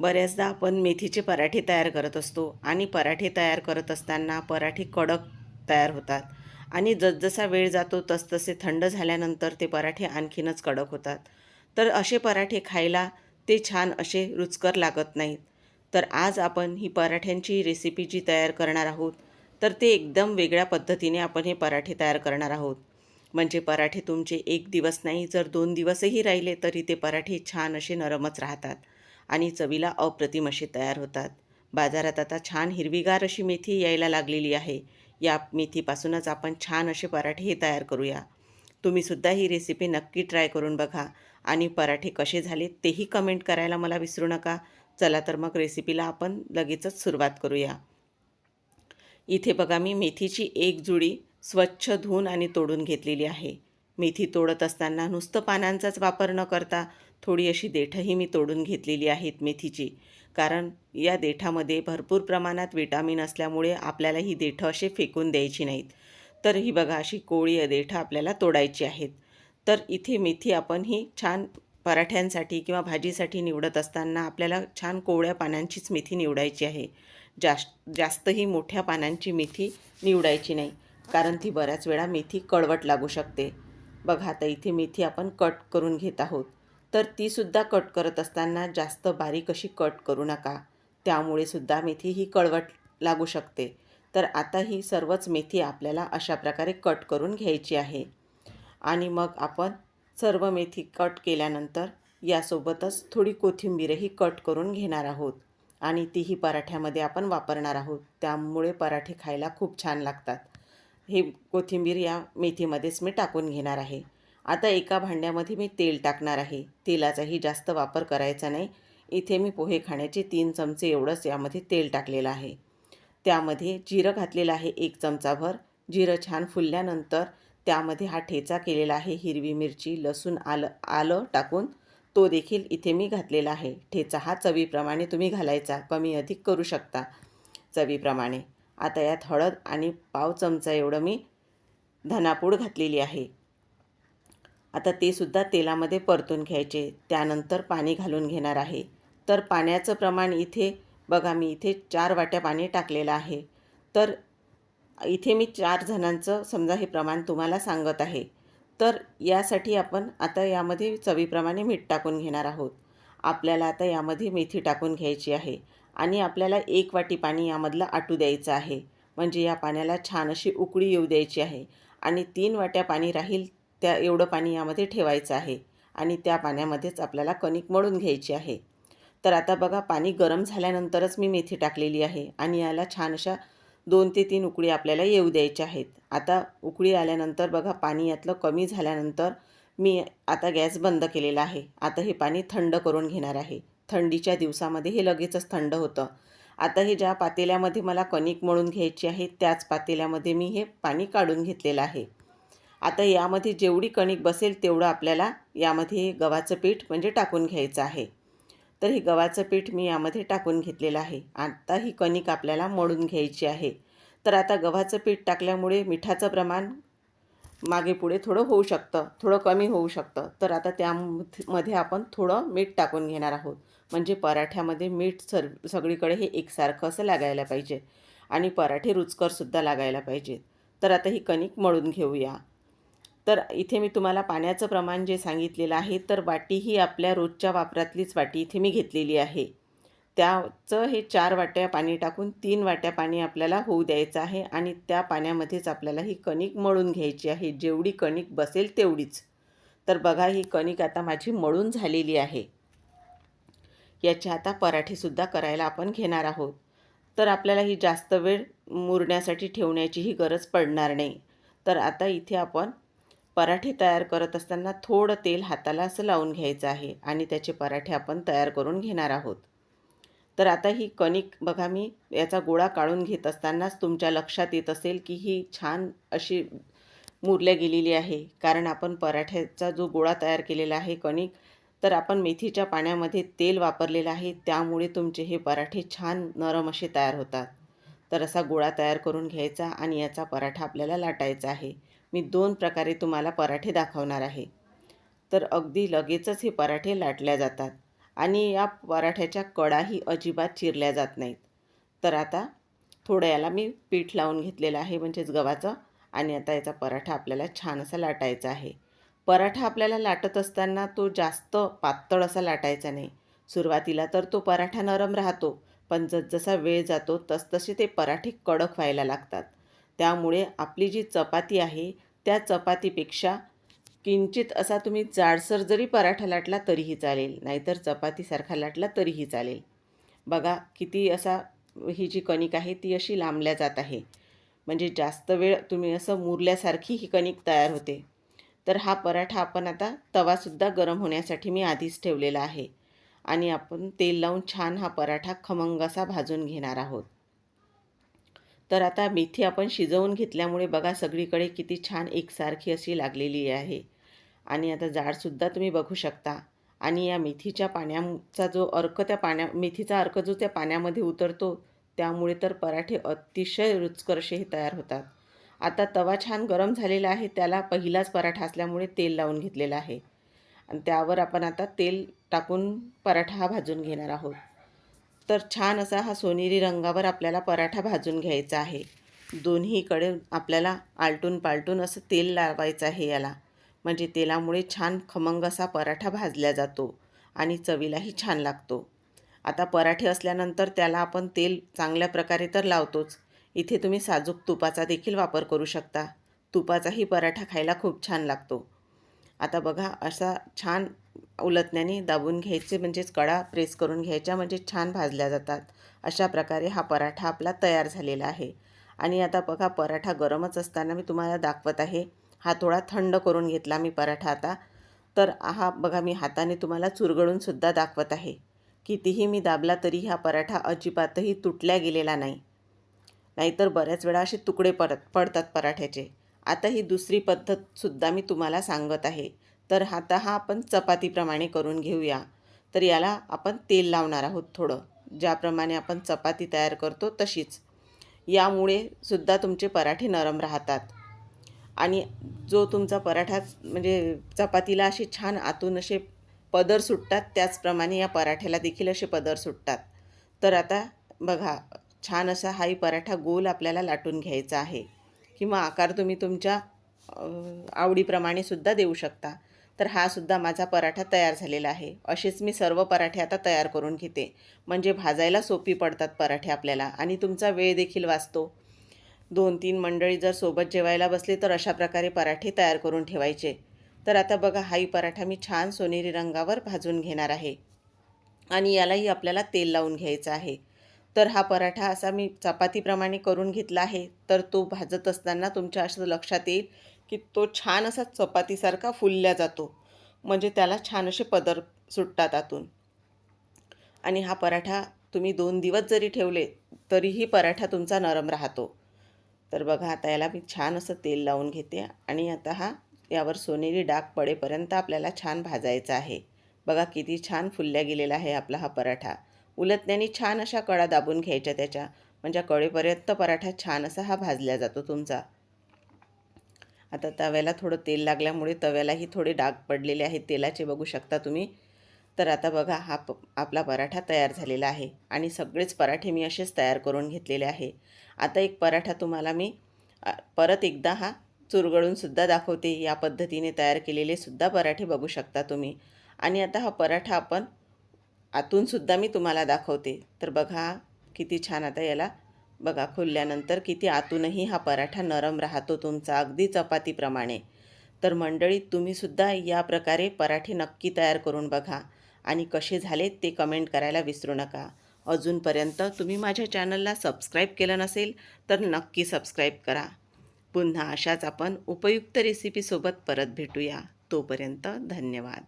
बऱ्याचदा आपण मेथीचे पराठे तयार करत असतो आणि पराठे तयार करत असताना पराठे कडक तयार होतात आणि जसजसा वेळ जातो तसतसे थंड झाल्यानंतर ते पराठे आणखीनच कडक होतात. तर असे पराठे खायला ते छान असे रुचकर लागत नाहीत. तर आज आपण ही पराठ्यांची रेसिपी जी तयार करणार आहोत तर ते एकदम वेगळ्या पद्धतीने आपण हे पराठे तयार करणार आहोत. म्हणजे पराठे तुमचे एक दिवस नाही जर दोन दिवसही राहिले तरी ते पराठे छान असे नरमच राहतात. आणि चवीला अप्रतिम असे तयार होतात. बाजारात आता छान हिरवीगार अशी मेथी यायला लागलेली आहे. या मेथीपासूनच आपण छान असे पराठे हे तयार करूया. तुम्हीसुद्धा ही रेसिपी नक्की ट्राय करून बघा. आणि पराठे कसे झाले तेही कमेंट करायला मला विसरू नका. चला तर मग रेसिपीला आपण लगेचच सुरुवात करूया. इथे बघा मी मेथीची एक जुडी स्वच्छ धुवून आणि तोडून घेतलेली आहे. मेथी तोडत असताना नुसतं पानांचाच वापर न करता थोडी अशी देठंही मी तोडून घेतलेली आहेत मेथीची. कारण या देठामध्ये भरपूर प्रमाणात विटामिन असल्यामुळे आपल्याला ही देठं असे फेकून द्यायची नाहीत. तर ही बघा अशी कोळी देठं आपल्याला तोडायची आहेत. तर इथे मेथी आपण ही छान पराठ्यांसाठी किंवा भाजीसाठी निवडत असताना आपल्याला छान कोवळ्या पानांचीच मेथी निवडायची आहे. जास्त जास्तही मोठ्या पानांची मेथी निवडायची नाही. कारण ती बऱ्याच वेळा मेथी कळवट लागू शकते. बघा आता इथे मेथी आपण कट करून घेत आहोत. तर तीसुद्धा कट करत असताना जास्त बारीक अशी कट करू नका. त्यामुळे सुद्धा मेथी ही कळवट लागू शकते. तर आता ही सर्वच मेथी आपल्याला अशा प्रकारे कट करून घ्यायची आहे. आणि मग आपण सर्व मेथी कट केल्यानंतर यासोबतच थोडी कोथिंबीरही कट करून घेणार आहोत. आणि तीही पराठ्यामध्ये आपण वापरणार आहोत. त्यामुळे पराठे खायला खूप छान लागतात. हे कोथिंबीर या मेथीमध्येच मी टाकून घेणार आहे. आता एका भांड्यामध्ये मी तेल टाकणार आहे. तेलाचाही जास्त वापर करायचा नाही. इथे मी पोहे खाण्याचे तीन चमचे एवढंच यामध्ये तेल टाकलेलं आहे. त्यामध्ये जिरं घातलेलं आहे एक चमचाभर. जिरं छान फुलल्यानंतर त्यामध्ये हा ठेचा केलेला आहे हिरवी मिरची लसूण आलं आलं टाकून. तो देखील इथे मी घातलेला आहे. ठेचा हा चवीप्रमाणे तुम्ही घालायचा. कमी अधिक करू शकता चवीप्रमाणे. आता यात हळद आणि पाव चमचा एवढं मी धनापूड घातलेली आहे. आता ते सुद्धा तेलामध्ये परतून घ्यायचे. त्यानंतर पाणी घालून घेणार आहे. तर पाण्याचं प्रमाण इथे बघा मी इथे चार वाट्या पाणी टाकलेलं आहे. तर इथे मी चार जणांचं समजा हे प्रमाण तुम्हाला सांगत आहे. तर यासाठी आपण आता यामध्ये चवीप्रमाणे मीठ टाकून घेणार आहोत. आपल्याला आता यामध्ये मेथी टाकून घ्यायची आहे. आणि आपल्याला एक वाटी पाणी यामधलं आटू द्यायचं आहे. म्हणजे या पाण्याला छान अशी उकळी येऊ द्यायची आहे आणि तीन वाट्या पाणी राहील त्या एवढं पाणी यामध्ये ठेवायचं आहे आणि त्या पाण्यामध्येच आपल्याला कणिक मळून घ्यायची आहे. तर आता बघा पाणी गरम झाल्यानंतरच मी मेथी टाकलेली आहे आणि याला छान अशा दोन ते तीन उकळी आपल्याला येऊ द्यायच्या आहेत. आता उकळी आल्यानंतर बघा पाणी यातलं कमी झाल्यानंतर मी आता गॅस बंद केलेला आहे. आता हे पाणी थंड करून घेणार आहे. थंडीच्या दिवसामध्ये हे लगेचच थंड होतं. आता हे ज्या पातेल्यामध्ये मला कणिक मळून घ्यायची आहे त्याच पातेल्यामध्ये मी हे पाणी काढून घेतलेलं आहे. आता यामध्ये जेवढी कणिक बसेल तेवढं आपल्याला यामध्ये गव्हाचं पीठ म्हणजे टाकून घ्यायचं आहे. तर हे गव्हाचं पीठ मी यामध्ये टाकून घेतलेलं आहे. आता ही कणिक आपल्याला मळून घ्यायची आहे. तर आता गव्हाचं पीठ टाकल्यामुळे मिठाचं प्रमाण मागे पुढे थोडं होऊ शकतं थोडं कमी होऊ शकतं. तर आता त्यामध्ये आपण थोडं मीठ टाकून घेणार आहोत. म्हणजे पराठ्यामध्ये मीठ सर सगळीकडे हे एकसारखं असं लागायला पाहिजे. आणि पराठे रुचकरसुद्धा लागायला पाहिजेत तर आता ही कणिक मळून घेऊया. तर इथे मी तुम्हाला पाण्याचं प्रमाण जे सांगितलेलं आहे तर वाटी ही आपल्या रोजच्या वापरातलीच वाटी इथे मी घेतलेली आहे. त्याचं हे चार वाट्या पाणी टाकून तीन वाट्या पाणी आपल्याला होऊ द्यायचं आहे आणि त्या पाण्यामध्येच आपल्याला ही कणिक मळून घ्यायची आहे. जेवढी कणिक बसेल तेवढीच. तर बघा ही कणिक आता माझी मळून झालेली आहे. याचे आता पराठेसुद्धा करायला आपण घेणार आहोत. तर आपल्याला ही जास्त वेळ मुरण्यासाठी ठेवण्याचीही गरज पडणार नाही. तर आता इथे आपण पराठे तयार करत असताना थोडं तेल हाताला असं लावून घ्यायचं आहे आणि त्याचे पराठे आपण तयार करून घेणार आहोत. तर आता ही कणिक बघा मी याचा गोळा काढून घेत असतानाच तुमच्या लक्षात येत असेल की ही छान अशी मुरल्या गेलेली आहे. कारण आपण पराठ्याचा जो गोळा तयार केलेला आहे कणिक तर आपण मेथीच्या पाण्यामध्ये तेल वापरलेलं आहे. त्यामुळे तुमचे हे पराठे छान नरम असे तयार होतात. तर असा गोळा तयार करून घ्यायचा आणि याचा पराठा आपल्याला लाटायचा आहे. मी दोन प्रकारे तुम्हाला पराठे दाखवणार आहे. तर अगदी लगेचच हे पराठे लाटल्या जातात. आणि या पराठ्याच्या कडाही अजिबात चिरल्या जात नाहीत. तर आता थोडं याला मी पीठ लावून घेतलेलं आहे म्हणजेच गव्हाचं. आणि आता याचा पराठा आपल्याला छान असा लाटायचा आहे. पराठा आपल्याला लाटत असताना तो जास्त पातळ असा लाटायचा नाही. सुरुवातीला तर तो पराठा नरम राहतो पण जसजसा वेळ जातो तसतसे ते पराठे कडक व्हायला लागतात. त्यामुळे आपली जी चपाती आहे त्या चपातीपेक्षा किंचित असा तुम्ही जाडसर जरी पराठा लाटला तरीही चालेल नाहीतर चपातीसारखा लाटला तरीही चालेल. बघा किती असा ही जी कणिक आहे ती अशी लांबल्या जात आहे. म्हणजे जास्त वेळ तुम्ही असं मुरल्यासारखी ही कणिक तयार होते. तर हा पराठा आपण आता तवासुद्धा गरम होण्यासाठी मी आधीच ठेवलेला आहे. आणि आपण तेल लावून छान हा पराठा खमंग असा भाजून घेणार आहोत. तर आता मेथी आपण शिजवून घेतल्यामुळे बघा सगळीकडे किती छान एकसारखी अशी लागलेली आहे. आणि आता जाडसुद्धा तुम्ही बघू शकता. आणि या मेथीच्या पाण्याचा जो अर्क त्या पाण्या मेथीचा अर्क जो त्या पाण्यामध्ये उतरतो त्यामुळे तर पराठे अतिशय रुचकर असेही तयार होतात. आता तवा छान गरम झालेला आहे त्याला पहिलाच पराठा असल्यामुळे तेल लावून घेतलेलं आहे. आणि त्यावर आपण आता तेल टाकून पराठा हा भाजून घेणार आहोत. तर छान असा हा सोनेरी रंगावर आपल्याला पराठा भाजून घ्यायचा आहे. दोन्हीकडे आपल्याला आलटून पालटून असं तेल लावायचं आहे याला. म्हणजे तेलामुळे छान खमंग असा पराठा भाजला जातो आणि चवीलाही छान लागतो. आता पराठे असल्यानंतर त्याला आपण तेल चांगल्या प्रकारे तर लावतोच. इथे तुम्ही साजूक तुपाचा देखील वापर करू शकता. तुपाचाही पराठा खायला खूप छान लागतो. आता बघा असा छान उलटण्याने दाबून घ्यायचे म्हणजेच कडा प्रेस करून घ्यायच्या म्हणजे छान भाजल्या जातात. अशा प्रकारे हा पराठा आपला तयार झालेला आहे. आणि आता बघा पराठा गरमच असताना मी तुम्हाला दाखवत आहे. हा थोडा थंड करून घेतला मी पराठा आता. तर हा बघा मी हाताने तुम्हाला चुरगळूनसुद्धा दाखवत आहे. कितीही मी दाबला तरी हा पराठा अजिबातही तुटल्या गेलेला नाही. नाहीतर बऱ्याच वेळा असे तुकडे पडत पडतात पराठ्याचे. आता ही दुसरी पद्धतसुद्धा मी तुम्हाला सांगत आहे. तर आता हा आपण चपातीप्रमाणे करून घेऊया. तर याला आपण तेल लावणार आहोत थोडं. ज्याप्रमाणे आपण चपाती तयार करतो तशीच. यामुळे सुद्धा तुमचे पराठे नरम राहतात. आणि जो तुमचा पराठा म्हणजे चपातीला असे छान आतून असे पदर सुटतात त्याचप्रमाणे या पराठ्याला देखील असे पदर सुटतात. तर आता बघा छान असा हाही पराठा गोल आपल्याला लाटून घ्यायचा आहे. किंवा आकार तुम्ही तुमच्या आवडीप्रमाणे सुद्धा देऊ शकता. तर हा सुद्धा माझा पराठा तयार झालेला आहे. असेच मी सर्व पराठे आता तयार करून घेते. म्हणजे भाजायला सोपी पडतात पराठे आपल्याला आणि तुमचा वेळ देखील वाचतो. दोन तीन मंडळी जर सोबत जेवायला बसले तर अशा प्रकारे पराठे तयार करून ठेवायचे. तर आता बघा हाही पराठा मी छान सोनेरी रंगावर भाजून घेणार आहे. आणि यालाही आपल्याला तेल लावून घ्यायचं आहे. तर हा पराठा असा मी चपातीप्रमाणे करून घेतला आहे. तर तो भाजत असताना तुमच्या असं लक्षात येईल की तो छान असा चपातीसारखा फुलल्या जातो. म्हणजे त्याला छान असे पदर सुटतात आतून. आणि हा पराठा तुम्ही दोन दिवस जरी ठेवले तरीही पराठा तुमचा नरम राहतो. तर बघा आता याला मी छान असं तेल लावून घेते आणि आता हा यावर सोनेरी डाग पडेपर्यंत आपल्याला छान भाजायचा आहे. बघा किती छान फुलल्या गेलेला आहे आपला हा पराठा. उलटण्याने छान अशा कडा दाबून घ्यायच्या त्याच्या. म्हणजे कळेपर्यंत पराठा छान असा हा भाजला जातो तुमचा. आता तव्याला थोडं तेल लागल्यामुळे तव्यालाही थोडे डाग पडलेले आहेत. तेलाचे बघू शकता तुम्ही. तर आता बघा हा प आपला पराठा तयार झालेला आहे. आणि सगळेच पराठे मी असेच तयार करून घेतलेले आहे. आता एक पराठा तुम्हाला मी परत एकदा हा चुरगळूनसुद्धा दाखवते. या पद्धतीने तयार केलेले सुद्धा पराठे बघू शकता तुम्ही. आणि आता हा पराठा आपण आतूनसुद्धा मी तुम्हाला दाखवते. तर बघा किती छान आता याला बघा खुलल्यानंतर किती आतूनही हा पराठा नरम राहतो तुमचा अगदी चपातीप्रमाणे. तर मंडळीत तुम्हीसुद्धा या प्रकारे पराठे नक्की तयार करून बघा आणि कसे झाले ते कमेंट करायला विसरू नका. अजूनपर्यंत तुम्ही माझ्या चॅनलला सबस्क्राईब केलं नसेल तर नक्की सबस्क्राईब करा. पुन्हा अशाच आपण उपयुक्त रेसिपीसोबत परत भेटूया. तोपर्यंत धन्यवाद.